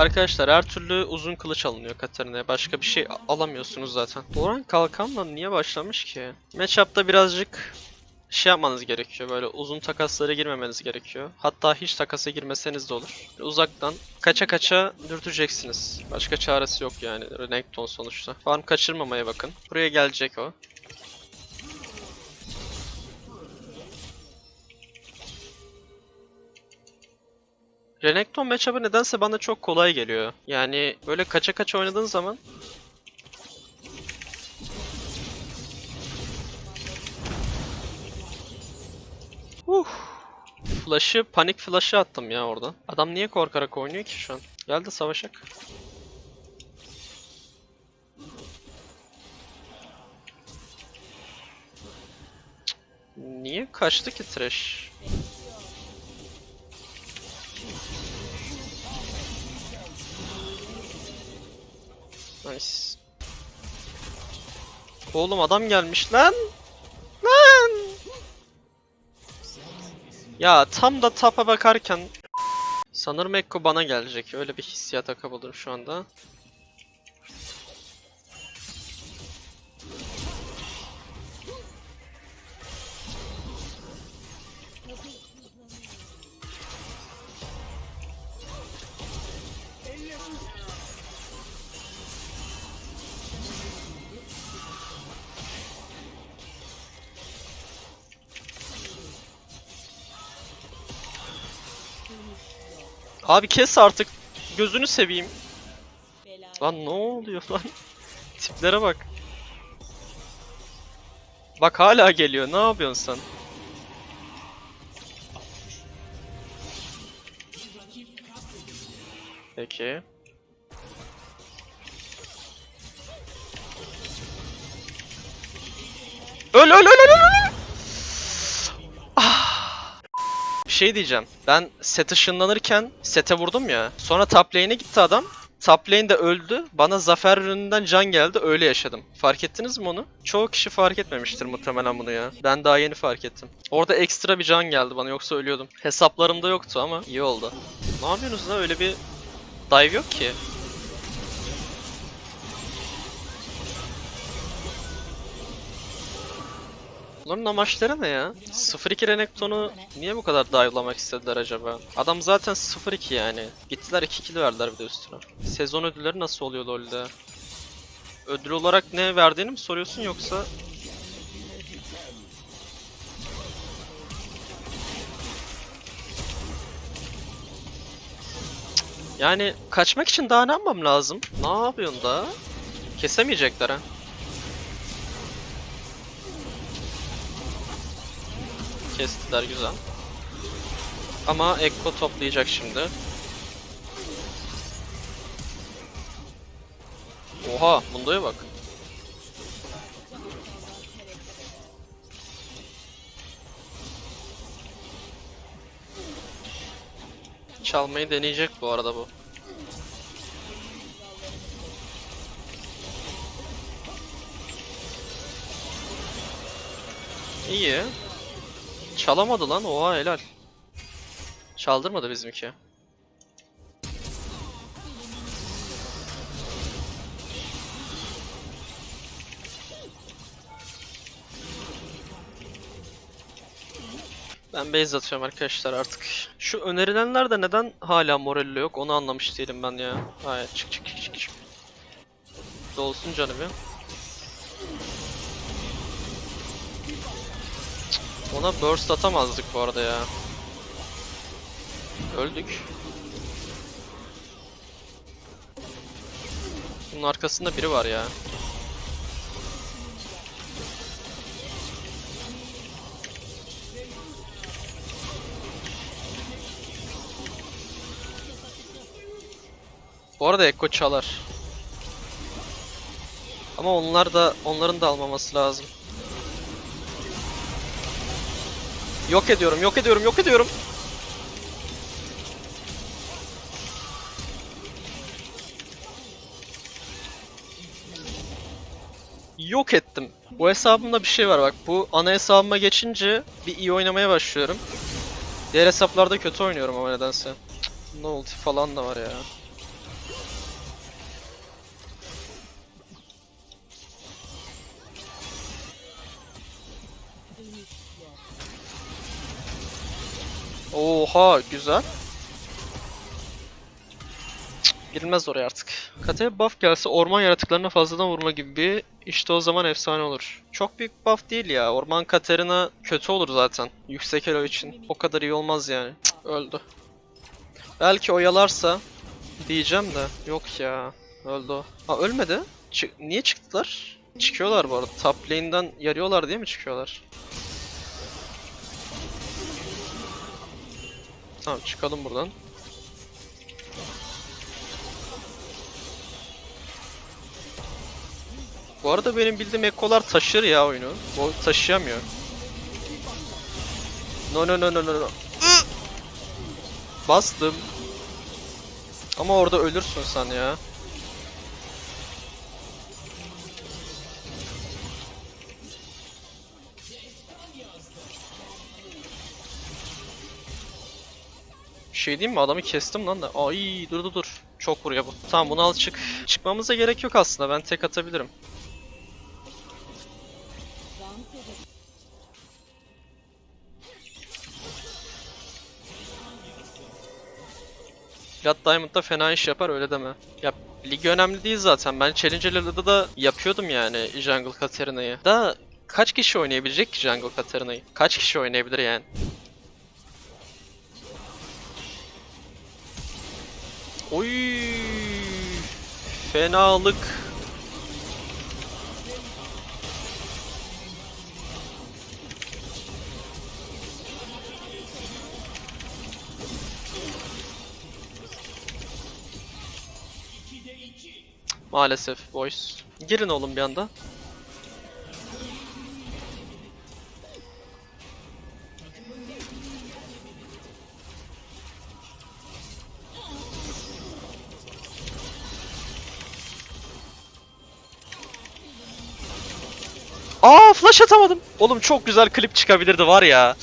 Arkadaşlar her türlü uzun kılıç alınıyor Katarina'ya. Başka bir şey alamıyorsunuz zaten. Doran kalkanla niye başlamış ki? Matchup'ta birazcık şey yapmanız gerekiyor. Böyle uzun takaslara girmemeniz gerekiyor. Hatta hiç takasa girmeseniz de olur. Uzaktan kaça kaça dürteceksiniz. Başka çaresi yok yani. Renekton sonuçta. Farm kaçırmamaya bakın. Buraya gelecek o. Renekton matchup'ı nedense bana çok kolay geliyor. Yani böyle kaça kaça oynadığın zaman Uh. Flash'ı, panik flash'ı attım ya orada. Adam niye korkarak oynuyor ki şu an? Gel de savaşak. Niye kaçtı ki Thresh? Oğlum adam gelmiş lan. Lan. Ya tam da tapa bakarken sanırım Ekko bana gelecek. Öyle bir hissiyata kapıldım şu anda. Abi kes artık. Gözünü seveyim. Lan ne oluyor lan? Tiplere bak. Bak hala geliyor. Ne yapıyorsun sen? Peki. Öl öl öl öl öl, öl! Ah! Bir şey diyeceğim. Ben set ışınlanırken sete vurdum ya. Sonra top lane'e gitti adam. Top lane'de öldü. Bana zafer ürününden can geldi. Öyle yaşadım. Fark ettiniz mi onu? Çoğu kişi fark etmemiştir muhtemelen bunu ya. Ben daha yeni fark ettim. Orada ekstra bir can geldi bana yoksa ölüyordum. Hesaplarımda yoktu ama iyi oldu. Ne yapıyorsunuz lan öyle bir dive yok ki. Bunların amaçları ne ya? 0-2 Renekton'u niye bu kadar dive'lamak istediler acaba? Adam zaten 0-2 yani. Gittiler 2 kill verdiler bir de üstüne. Sezon ödülleri nasıl oluyor LoL'de? Ödül olarak ne verdiğini mi soruyorsun yoksa... Yani kaçmak için daha ne yapmam lazım? Ne yapıyorsun da? Kesemeyecekler ha. Kestiler güzel. Ama Ekko toplayacak şimdi. Oha, Mundo'ya bak. Çalmayı deneyecek bu arada bu. İyi. Çalamadı lan. Oha helal. Çaldırmadı bizimki. Ben base atıyorum arkadaşlar artık. Şu önerilenler de neden hala Morello yok onu anlamış değilim ben ya. Hayır çık çık çık çık. Dolsun canım ya. Ona burst atamazdık bu arada ya. Öldük. Bunun arkasında biri var ya. Bu arada Ekko çalar. Ama onlar da onların da almaması lazım. Yok ediyorum, yok ediyorum, yok ediyorum. Yok ettim. Bu hesabımda bir şey var bak. Bu ana hesabıma geçince bir iyi oynamaya başlıyorum. Diğer hesaplarda kötü oynuyorum ama nedense. Cık, Ne ulti falan da var ya. Oha güzel. Cık, Girilmez oraya artık. Kataya buff gelse orman yaratıklarına fazladan vurma gibi bir işte o zaman efsane olur. Çok büyük buff değil ya. Orman Katarina kötü olur zaten. Yüksek elo için. O kadar iyi olmaz yani. Cık, öldü. Belki oyalarsa diyeceğim de. Yok ya. Öldü o. Ha ölmedi. Çı- Niye çıktılar? Çıkıyorlar bu arada. Top lane'den yarıyorlar diye mi çıkıyorlar? Tamam çıkalım buradan. Bu arada benim bildiğim ekolar taşır ya oyunu. Bu taşıyamıyor. No no no no no no. Bastım. Ama orada ölürsün sen ya. Şey diyeyim mi? Adamı kestim lan da. Ay dur dur dur. Çok vuruyor bu. Tamam bunu al çık. Çıkmamıza gerek yok aslında. Ben tek atabilirim. Plat Diamond'da fena iş yapar öyle deme. Ya lig önemli değil zaten. Ben Challenger'larda da yapıyordum yani Jungle Katarina'yı. Da kaç kişi oynayabilecek ki Jungle Katarina'yı? Kaç kişi oynayabilir yani? Oy! Fenalık. Maalesef boys. Girin oğlum bir anda. Flash atamadım. Oğlum çok güzel klip çıkabilirdi var ya.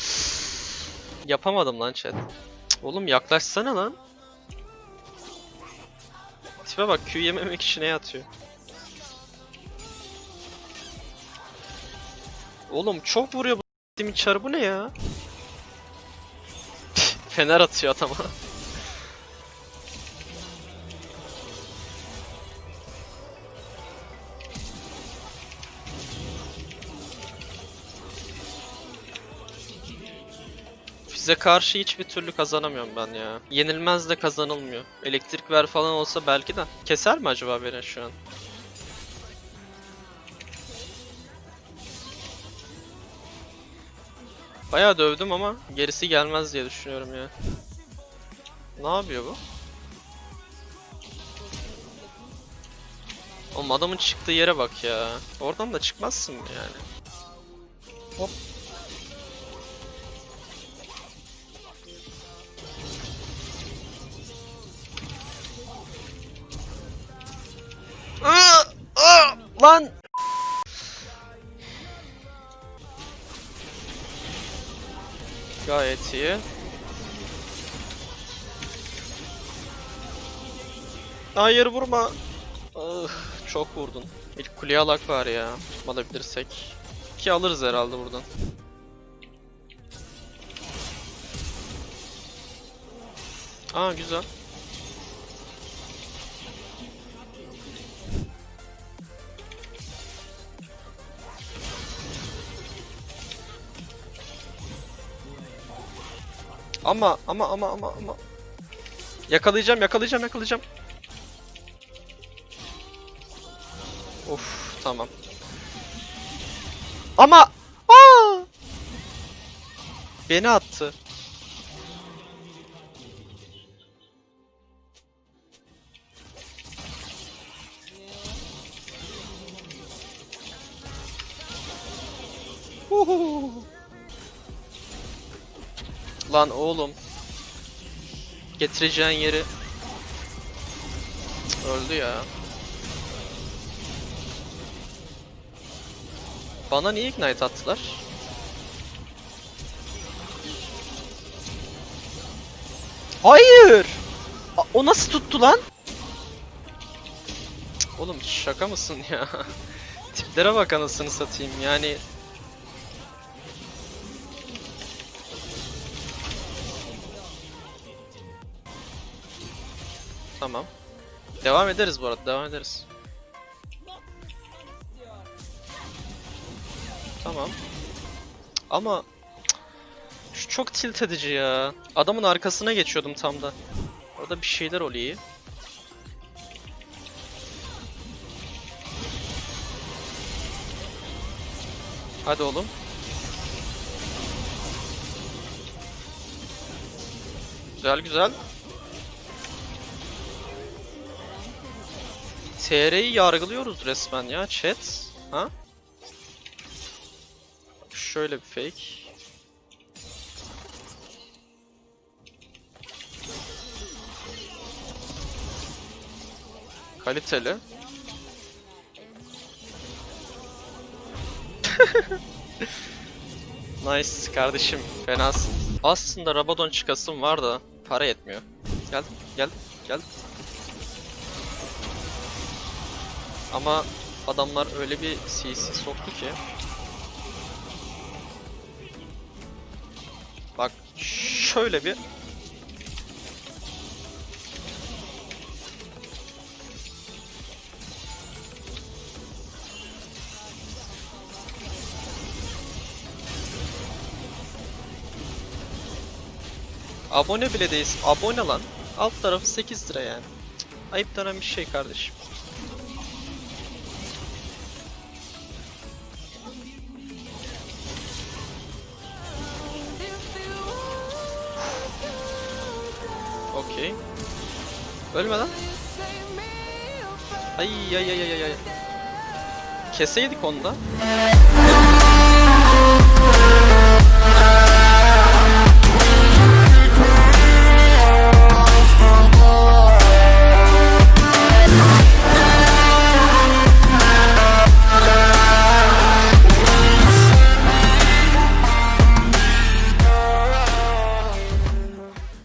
Yapamadım lan chat. Oğlum yaklaşsana lan. Tipe bak Q yememek için ne atıyor. Oğlum çok vuruyor bu s**timin çarı bu ne ya? Fener atıyor adama. Size karşı hiçbir türlü kazanamıyorum ben ya. Yenilmez de kazanılmıyor. Elektrik ver falan olsa belki de. Keser mi acaba beni şu an? Bayağı dövdüm ama gerisi gelmez diye düşünüyorum ya. Ne yapıyor bu? Oğlum adamın çıktığı yere bak ya. Oradan da çıkmazsın yani? Hop. Lan! Gayet iyi. Hayır vurma. Ah, çok vurdun. İlk kuleye alak var ya. Alabilirsek. Ki alırız herhalde buradan. Aa güzel. Ama ama ama ama ama. Yakalayacağım, yakalayacağım, yakalayacağım. Of, tamam. Ama aa! Beni attı. Lan oğlum. Getireceğin yeri öldü ya. Bana niye ignite attılar? Hayır! O nasıl tuttu lan? Oğlum şaka mısın ya? Tiplere bak anasını satayım yani Tamam. Devam ederiz bu arada, devam ederiz. Tamam. Ama şu çok tilt edici ya. Adamın arkasına geçiyordum tam da. Orada bir şeyler oluyor. Hadi oğlum. Güzel güzel. TR'yi yargılıyoruz resmen ya chat. Ha? Şöyle bir fake. Kaliteli. nice kardeşim. Fenasın. Aslında Rabadon çıkasım var da para yetmiyor. Geldim, geldim, geldim. Ama adamlar öyle bir CC soktu ki. Bak şöyle bir Abone bile değilsin. Abone lan. Alt tarafı 8 lira yani. Ayıp denen bir şey kardeşim. Ölme lan. Ay ay ay ay ay. Keseydik onu da.